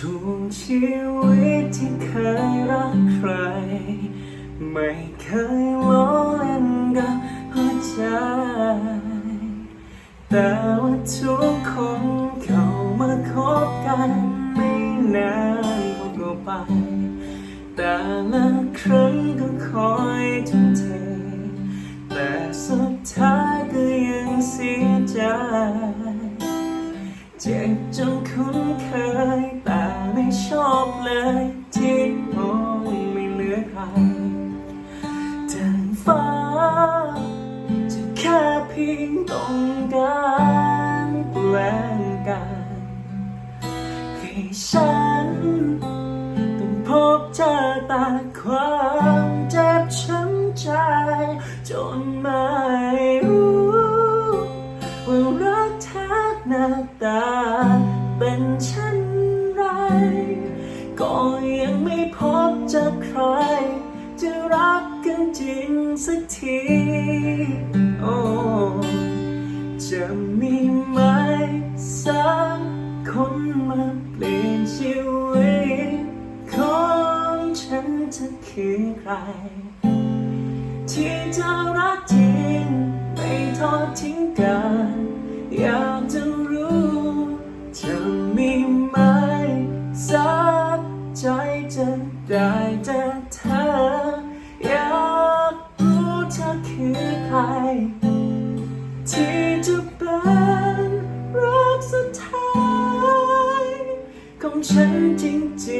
ชีวิตที่เคยรักใคร ไม่เคยล้อเล่นกับหัวใจ แต่ว่าทุกคนเข้ามาคบกันไม่นานก็ไป แต่ละครั้งก็คอยทุ่มเท แต่สุดท้ายก็ยังเสียใจ เจ็บจนคุ้นเคย ฉัน ต้องพบเจอต่ความเจ็บช้ำใจ จนไม่รู้ว่ารักแท้หน้าตาเป็นเช่นไร ก็ยังไม่พบเจอใคร จะรักกันจริงสักทีโอ้จะมีไหมสัก คนมาเปลี่ยนชีวิตของฉันจะคือใคร ที่จะรักจริงไม่ทอดทิ้งกัน อยากจะรู้จะมีไหมสักใจจะได้แต่เธอ อยากรู้เธอคือใคร ที่จะเป็นรักสุดท้าย 沉静自